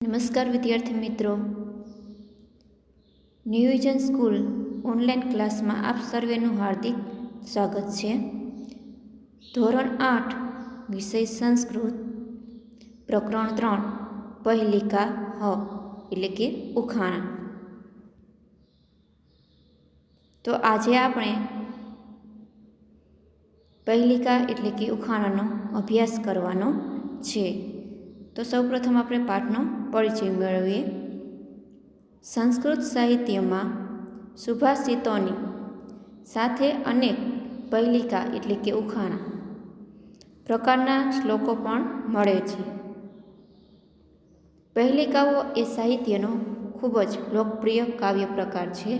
નમસ્કાર વિદ્યાર્થી મિત્રો. ન્યૂવિઝન સ્કૂલ ઓનલાઈન ક્લાસમાં આપ સર્વેનું હાર્દિક સ્વાગત છે. ધોરણ આઠ, વિષય સંસ્કૃત. પ્રકરણ ત્રણ, પહેલિકા હ, એટલે કે ઉખાણા. તો આજે આપણે પહેલિકા એટલે કે ઉખાણાનો અભ્યાસ કરવાનો છે. તો સૌપ્રથમ આપણે પાઠનો પરિચય મેળવીએ. સંસ્કૃત સાહિત્યમાં સુભાષિતોની સાથે અનેક પહેલિકા એટલે કે ઉખાણા પ્રકારના શ્લોકો પણ મળે છે. પહેલિકાઓ એ સાહિત્યનો ખૂબ જ લોકપ્રિય કાવ્ય પ્રકાર છે.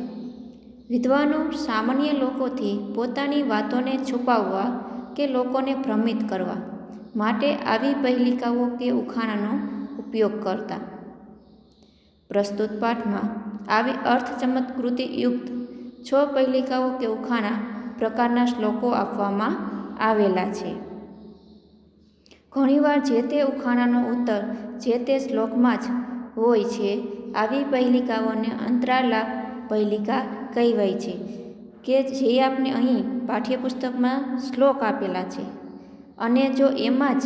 વિદ્વાનો સામાન્ય લોકોથી પોતાની વાતોને છુપાવવા કે લોકોને ભ્રમિત કરવા માટે આવી પહેલિકાઓ કે ઉખાણાનો ઉપયોગ કરતા. પ્રસ્તુત પાઠમાં આવી અર્થ ચમત્કૃતિ યુક્ત છ પહેલિકાઓ કે ઉખાણા પ્રકારના શ્લોકો આપવામાં આવેલા છે. ઘણીવાર જે તે ઉખાણાનો ઉત્તર જે તે શ્લોકમાં જ હોય છે, આવી પહેલિકાઓને અંતરાલા પહેલિકા કહેવાય છે, કે જે આપણે અહીં પાઠ્યપુસ્તકમાં શ્લોક આપેલા છે. અને જો એમાં જ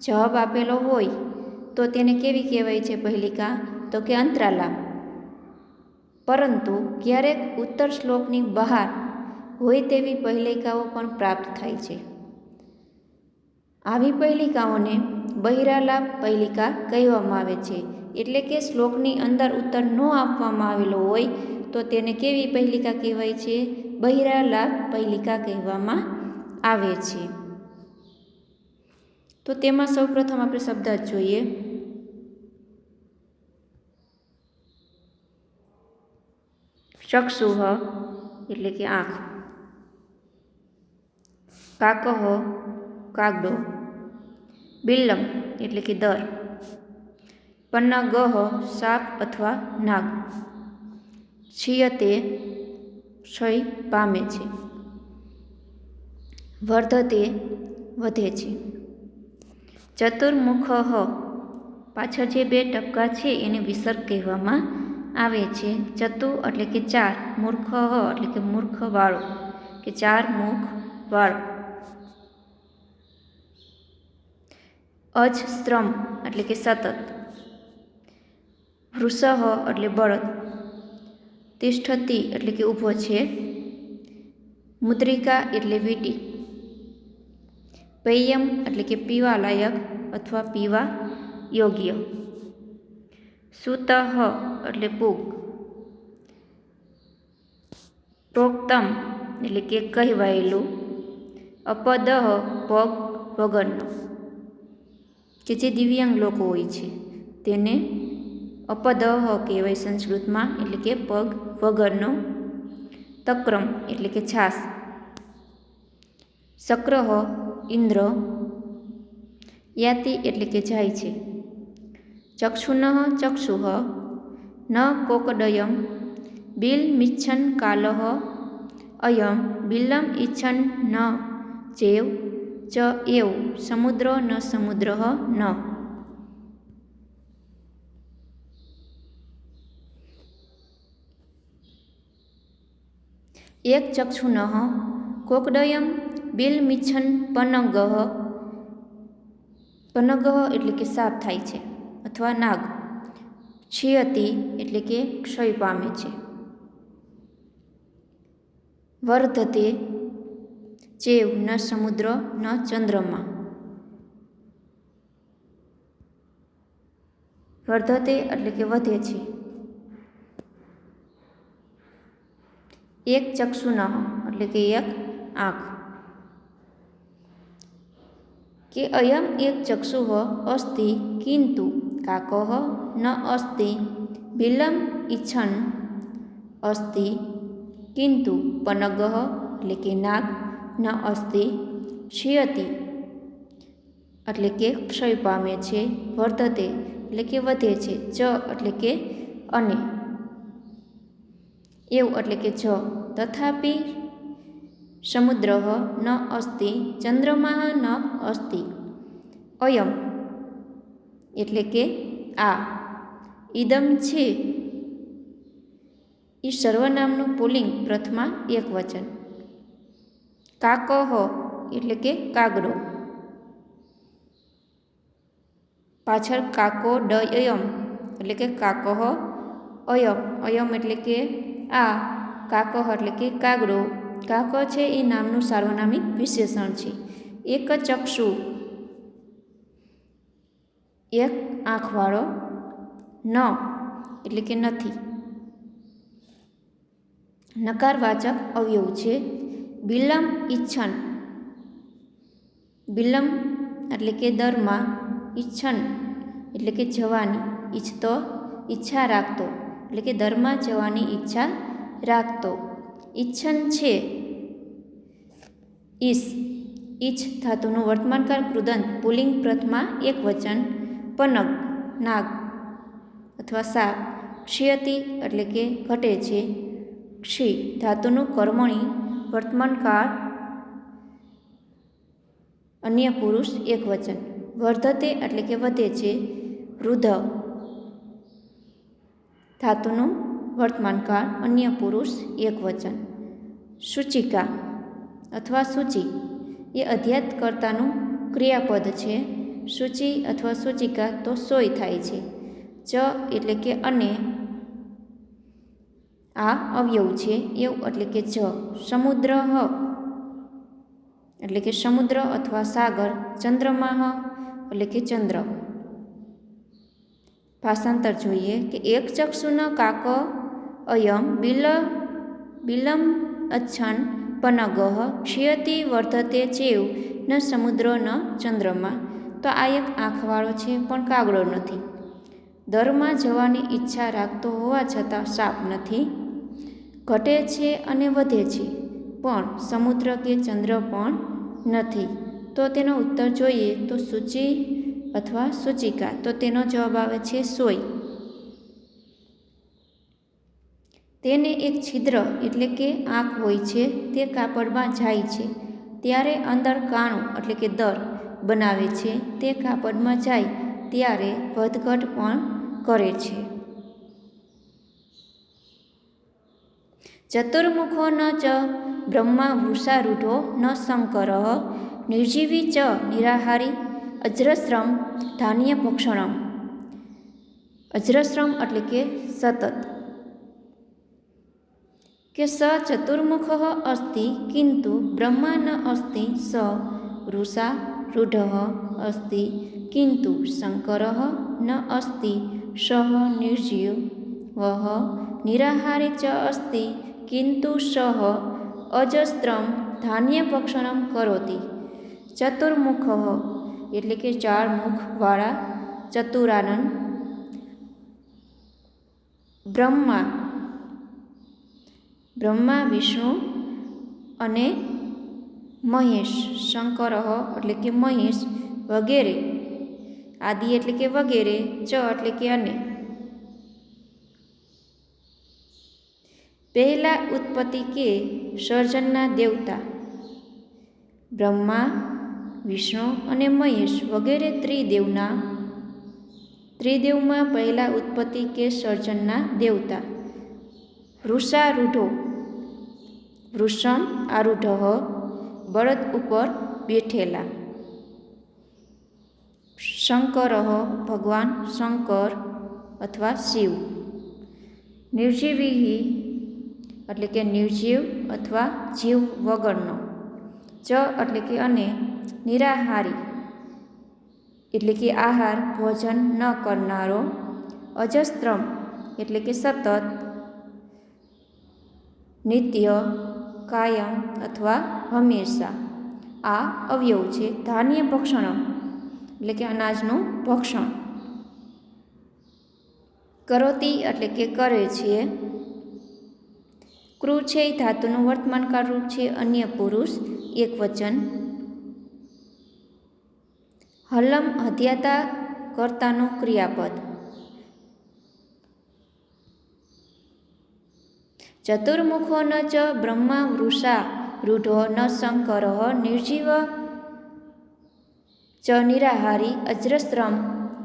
જવાબ આપેલો હોય, તો તેને કેવી કહેવાય છે પહેલિકા તો કે અંતરાલા પરંતુ ક્યારેક ઉત્તર શ્લોકની બહાર હોય તેવી પહેલિકાઓ પણ પ્રાપ્ત થાય છે. આવી પહેલિકાઓને બહિરાલાપ પહેલિકા કહેવામાં આવે છે. એટલે કે શ્લોકની અંદર ઉત્તર ન આપવામાં આવેલો હોય, તો તેને કેવી પહેલિકા કહેવાય છે? બહિરાલાપ પહેલિકા કહેવામાં આવે છે. તો તેમાં સૌપ્રથમ આપણે શબ્દ જ જોઈએ. ચક્ષુહ એટલે કે આંખ. કાકહ કાગડો. બિલ્લમ એટલે કે દર. પન્નગહ સાપ અથવા નાગ. છિયતે ક્ષય પામે છે. વર્ધતે વધે છે. ચતુર્મુખ. પાછળ જે બે ટપકા છે એને વિસર્ગ કહેવામાં આવે છે. ચતુ એટલે કે ચાર, મૂર્ખ એટલે કે મૂર્ખ વાળો કે ચાર મુખ વાળો. અજ શ્રમ એટલે કે સતત. વૃષહ એટલે બળદ. તિષ્ઠતી એટલે કે ઊભો છે. મુદ્રિકા એટલે વીટી. પેયમ એટલે કે પીવા લાયક અથવા પીવા યોગ્ય. સુતઃ એટલે પૂગ. પ્રોક્તમ એટલે કે કહેવાયેલું. અપદહ પગ વગરનો. કે જે દિવ્યાંગ લોકો હોય છે, તેને અપદહ કહેવાય સંસ્કૃતમાં એટલે કે પગ વગરનો. તક્રમ એટલે કે છાસ. શક્રહ ઇન્દ્ર યાતિ એટલે કે જાય છે. ચક્ષુન ચક્ષુઃ ન કોકડયમ બિલ મિચ્છન કાલહ અયમ બિલ્લમ ઇચ્છન ન ચેવ ચ એવ સમુદ્ર ન સમુદ્ર ન. એક ચક્ષુન કોકડયમ બિલમિછન પનગહ. પનગહ એટલે કે સાપ થાય છે અથવા નાગ. છિયતી એટલે કે ક્ષય પામે છે. વર્ધતે ચેવ ન સમુદ્ર ન ચંદ્રમા. વર્ધતે એટલે કે વધે છે. એક ચક્ષુન એટલે કે એક આંખ. કે અયમ એક ચક્ષુ અસ્તિ કિંતુ કાકહ ન અસ્તિ, બિલમ ઇચ્છન અસ્તિ કિંતુ પનગહ એટલે કે નાગ ન અસ્તિ ક્ષિયતી એટલે કે ક્ષય પામે છે, વર્ધતે એટલે કે વધે છે, જ એટલે કે અને. એવું એટલે કે જ. તથાપિ સમુદ્ર ન અસ્તિ ચંદ્રમા ન અસ્તિ અયમ એટલે કે આ ઈદમ છે એ સર્વનામનું પુલિંગ પ્રથમા એક વચન કાકહ એટલે કે કાગડો પાછળ કાકો ડ અયમ એટલે કે કાકહ અયમ અયમ એટલે કે આ કાકહ એટલે કે કાગડો કાક છે એ નામનું સાર્વનામિક વિશેષણ છે. એક ચક્ષુ, એક આંખવાળો, ન, એટલે કે નથી. નકારવાચક અવયવ છે. બિલમ ઈચ્છન, બિલમ એટલે કે દરમાં, ઈચ્છન એટલે કે જવાની ઈચ્છતો, ઈચ્છા રાખતો, એટલે કે દરમાં જવાની ઈચ્છા રાખતો. ઈચ્છન છે. ઈસ, ઈચ્છ ધાતુનું વર્તમાનકાળ કૃદંત પુલિંગ, પ્રથમા, એક વચન પનગ નાગ અથવા સાપ, ક્ષિયતિ એટલે કે ઘટે છે. ક્ષી ધાતુનું કર્મણી, વર્તમાનકાળ, અન્ય પુરુષ, એક વચન. વર્ધતે એટલે કે વધે છે. વૃદ્ધ ધાતુનું વર્તમાનકાળ અન્ય પુરુષ, એક વચન. સૂચિકા અથવા સૂચિ એ અધ્યાત્કર્તાનું ક્રિયાપદ છે. સૂચિ અથવા સૂચિકા તો સોય થાય છે. ચ એટલે કે અને. આ અવયવ છે, એવું એટલે કે જ. સમુદ્ર હ એટલે કે સમુદ્ર અથવા સાગર, ચંદ્રમા હ એટલે કે ચંદ્ર. ભાષાંતર જોઈએ કે એક ચક્ષુન કાક અયમ બિલ બિલમ અચ્છન પનગહ ક્ષિયતિ વર્ધતે ચેવ ન સમુદ્ર ન ચંદ્રમા તો આ એક આંખવાળો છે, પણ કાગડો નથી। દરમાં જવાની ઈચ્છા રાખતો હોવા છતાં સાપ નથી। ઘટે છે અને વધે છે, પણ સમુદ્ર કે ચંદ્ર પણ નથી। તો તેનો ઉત્તર જોઈએ તો સૂચિ અથવા સૂચિકા, તો તેનો જવાબ આવે છે સોય। તેને એક છિદ્ર એટલે કે આંખ હોય છે, તે કાપડમાં જાય છે. ત્યારે અંદર કાણું એટલે કે દર બનાવે છે, તે કાપડમાં જાય ત્યારે વધઘટ પણ કરે છે. ચતુર્મુખો ન ચ બ્રહ્મા વૃષારૂઢો ન શંકર, નિર્જીવી ચ, નિરાહારી, અજ્રશ્રમ, ધાન્ય ભક્ષણમ. અજ્રશ્રમ એટલે કે સતત. કે સ ચતુર્મુખ અસ્તિ કિંતુ બ્રહ્મા ન અસ્તિ સ વૃષા રૂઢ અસ્તિ કિંતુ શંકર ન અસ્તિ સહ નિર્જીવ વહ નિરાહારી ચ અસ્તિ કિંતુ સહ અજસ્ત્રમ ધાન્ય ભક્ષણમ કરોતિ ચતુર્મુખ એટલે કે ચાર મુખવાળા ચતુરાનંદ બ્રહ્મા બ્રહ્મા, વિષ્ણુ અને મહેશ, શંકર એટલે કે મહેશ, વગેરે. આદિ એટલે કે વગેરે, ચ એટલે કે અને પહેલા ઉત્પત્તિ કે સર્જનના દેવતા. બ્રહ્મા, વિષ્ણુ અને મહેશ વગેરે ત્રિદેવના. ત્રિદેવમાં પહેલા ઉત્પત્તિ કે સર્જનના દેવતા. વૃષારૂઢો વૃષણ આરૂઢ બળદ ઉપર બેઠેલા. શંકર ભગવાન શંકર અથવા શિવ. નિર્જીવી એટલે કે નિર્જીવ અથવા જીવ વગરનો. ચ એટલે કે અને, નિરાહારી એટલે કે આહાર ભોજન ન કરનારો. અજસ્ત્રમ એટલે કે સતત. નિત્ય કાયમ અથવા હંમેશા. આ અવયવ છે ધાન્ય ભક્ષણ, એટલે કે અનાજનું ભક્ષણ. કરોતી એટલે કે કરે છે. ક્રુ છે એ ધાતુનું વર્તમાનકાળ રૂપ છે, અન્ય પુરુષ, એક વચન. હલમ હત્યાતા કર્તાનું ક્રિયાપદ. ચતુર્મુખો ન ચ બ્રહ્મા વૃષા રૂઢો ન શંકર નિર્જીવ ચ નિરાહારી અજ્રસ્ત્રમ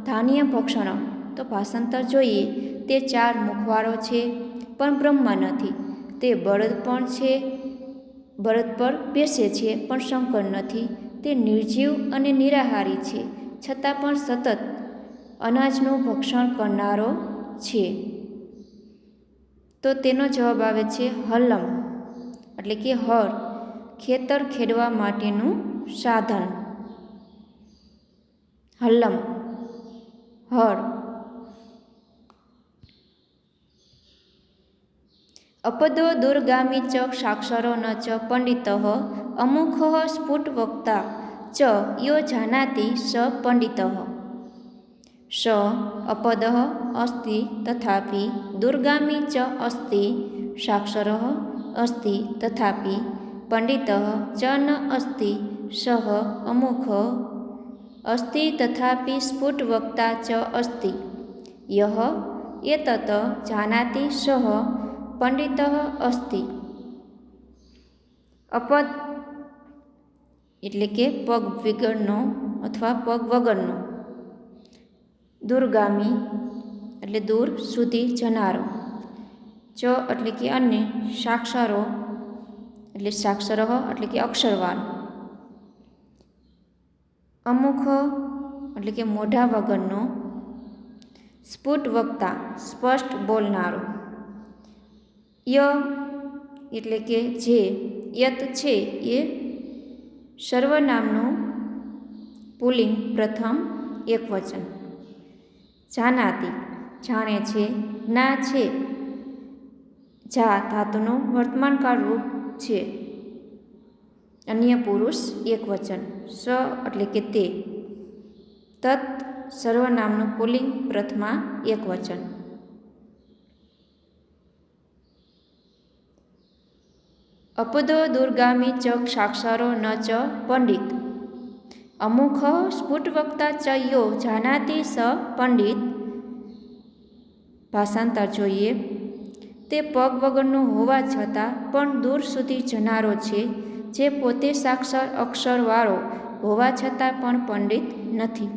ધાન્ય ભક્ષણ તો ભાષાંતર જોઈએ, તે ચાર મુખવાળો છે, પણ બ્રહ્મા નથી। તે બળદ પણ છે, બળદ પર બેસે છે, પણ શંકર નથી। તે નિર્જીવ અને નિરાહારી છે, છતાં પણ સતત અનાજનું ભક્ષણ કરનારો છે। તો તેનો જવાબ આવે છે હલમ, એટલે કે હર, ખેતર ખેડવા માટેનું સાધન. હલ્લમ હર. અપદો દુર્ગામી ચ સાક્ષરો ન ચ પંડિત, અમુખ સ્ફુટ વક્તા ચ યો જાનાતિ સ પંડિત. સ અપદ અસ્તિ તથાપિ દુર્ગામી ચ અસ્તિ સાક્ષર અસ્તિ તથાપિ પંડિત ચ ન અસ્તિ સહ અમુખ અસ્તિ તથાપિ સ્ફુટ વક્તા ચ અસ્તિ યહ એતત જાનાતિ સહ પંડિત અસ્તિ અપદ એટલે કે પગ વિગરનો અથવા પગ વગરનો દુર્ગામી, એટલે દૂર સુધી જનારો. ચ એટલે કે અન્ય સાક્ષરો, એટલે સાક્ષર એટલે કે અક્ષરવાર અમુખ એટલે કે મોઢા વગરનો સ્ફુટ વક્તા, સ્પષ્ટ બોલનારો. ય એટલે કે જે, યત છે એ સર્વનામનું પુલિંગ પ્રથમ એક વચન. જાનાતી, જાણે છે, ના છે. જા, ધાતુનું વર્તમાનકાળ રૂપ છે. અન્ય પુરુષ એક વચન, સ એટલે કે તે. તત, સર્વનામનું પુલિંગ, પ્રથમા એક વચન. અપદો, દુર્ગામી ચ, સાક્ષરો, ન ચ, પંડિત. અમુખ સ્ફુટવક્તા ચ યો જાનાતિ સ પંડિત. ભાષાંતર જોઈએ. તે પગ વગરનો હોવા છતાં પણ દૂર સુધી જનારો છે, જે પોતે સાક્ષર અક્ષરવાળો હોવા છતાં પણ પંડિત નથી.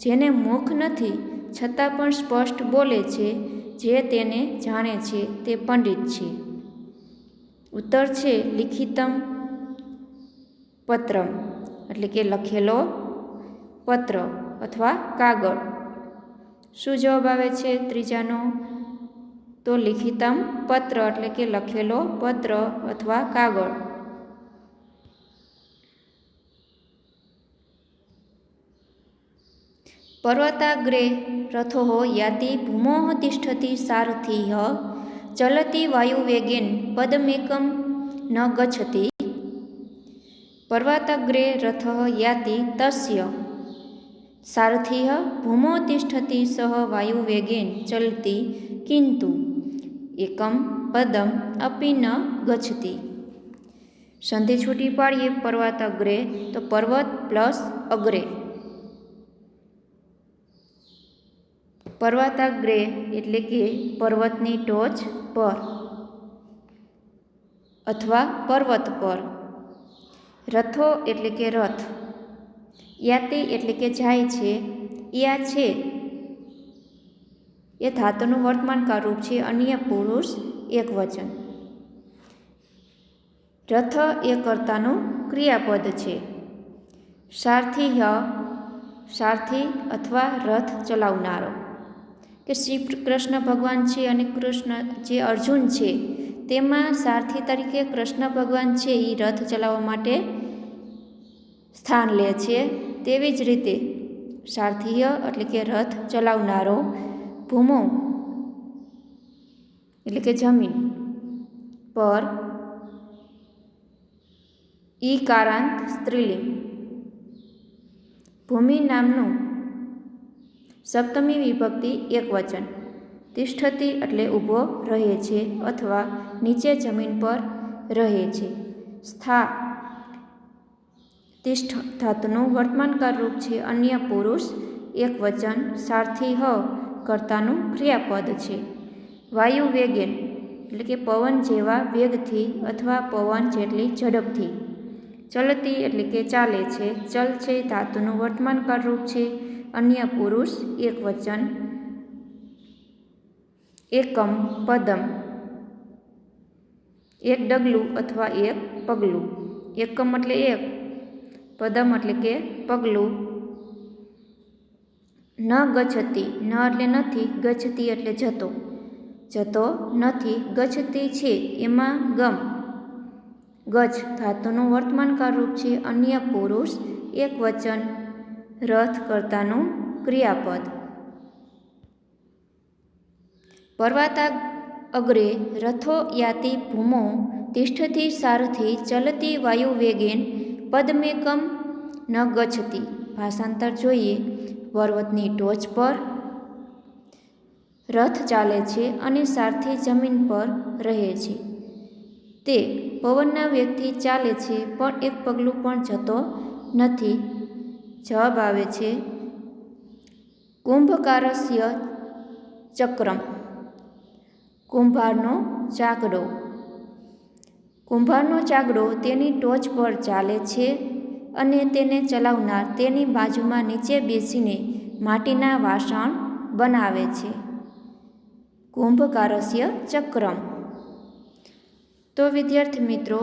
જેને મુખ નથી, છતાં પણ સ્પષ્ટ બોલે છે, જે તેને જાણે છે તે પંડિત છે. ઉત્તર છે લિખિતમ પત્રમ. એટલે કે લખેલો પત્ર અથવા કાગળ. શું જવાબ આવે છે ત્રીજાનો? તો લિખિતમ પત્ર એટલે કે લખેલો પત્ર અથવા કાગળ. પર્વતાગ્રે રથો યાતિ ભૂમો તિષ્ઠતી સારથી ચલતી વાયુવેગેન પદમેકમ ન ગચ્છતિ. પર્વતાગ્રે રથ યાતિ તસ્ય સારથિ ભૂમો તિષ્ઠતિ સહ વાયુવેગેન ચલતી કિંતુ એકમ પદમ અપી ન ગચ્છતિ સંધિ છૂટી પાડીએ પર્વત અગ્રે તો પર્વત પ્લસ અગ્રે પર્વતાગ્રે એટલે કે પર્વતની ટોચ પર અથવા પર્વત પર રથો એટલે કે રથ. યાતિ એટલે કે જાય છે, યા છે એ ધાતુનું વર્તમાનકાર રૂપ છે, અન્ય પુરુષ એક વચન. રથ એ કર્તાનું ક્રિયાપદ છે. સારથી હ સારથી અથવા રથ ચલાવનારો. કે શ્રી કૃષ્ણ ભગવાન છે અને કૃષ્ણ જે અર્જુન છે તેમાં સારથી તરીકે કૃષ્ણ ભગવાન છે એ રથ ચલાવવા માટે સ્થાન લે છે. તેવી જ રીતે સારથીય એટલે કે રથ ચલાવનારો ભૂમો એટલે કે જમીન પર ઈ કારાંત સ્ત્રીલિંગ. ભૂમિ નામનું સપ્તમી વિભક્તિ એક વચન. તિષ્ઠતી એટલે ઊભો રહે છે અથવા નીચે જમીન પર રહે છે. સ્થા તિષ્ઠ ધાતુનું વર્તમાનકાર રૂપ છે. અન્ય પુરુષ એક વચન સારથી હ કરતાનું ક્રિયાપદ છે. વાયુ વેગેન એટલે કે પવન જેવા વેગથી અથવા પવન જેટલી ઝડપથી. ચલતી એટલે કે ચાલે છે. ચલ છે ધાતુનું વર્તમાનકાર રૂપ છે. અન્ય પુરુષ એક વચન એકમ, પદમ. એક ડગલું અથવા એક પગલું. એકમ એટલે એક, પદમ એટલે કે પગલું. ન ગચ્છતી, ન એટલે નથી ગચ્છતી એટલે જતો. જતો નથી ગચ્છતી છે, એમાં ગમ. ગજ ધાતુનું વર્તમાનકાર રૂપ છે, અન્ય પુરુષ એક વચન, રથ કરતાનું ક્રિયાપદ. પર્વતા અગ્રે રથો યાતિ ભૂમો તિષ્ઠથી સારથી ચલતી વાયુવેગેન પદમેકમ ન ગચ્છતી. ભાષાંતર જોઈએ. પર્વતની ટોચ પર રથ ચાલે છે અને સારથી જમીન પર રહે છે. તે પવનના વેગથી ચાલે છે, પણ એક પગલું પણ જતો નથી. જવાબ આવે છે કુંભકારસ્ય ચક્રમ. કુંભારનો ચાકડો કુંભારનો ચાકડો તેની ટોચ પર ચાલે છે અને તેને ચલાવનાર તેની બાજુમાં નીચે બેસીને માટીના વાસણ બનાવે છે. કુંભકારસ્ય ચક્રમ. તો વિદ્યાર્થી મિત્રો,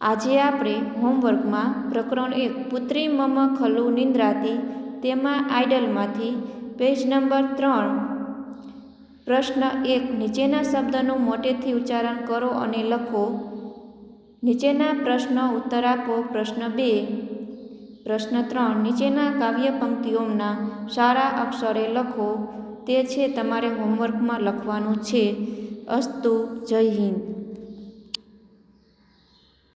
આજે આપણે હોમવર્કમાં પ્રકરણ એક, પુત્રી મમ ખલુ નિંદ્રાતી તેમાં આઇડલમાંથી પેજ નંબર ત્રણ પ્રશ્ન એક, નીચેના શબ્દનું મોટેથી ઉચ્ચારણ કરો અને લખો. નીચેના પ્રશ્ન ઉત્તર આપો. પ્રશ્ન બે. પ્રશ્ન ત્રણ, નીચેના કાવ્ય પંક્તિઓના સારા અક્ષરે લખો. તે છે તમારે હોમવર્કમાં લખવાનું છે. અસ્તુ, જય હિન્દ.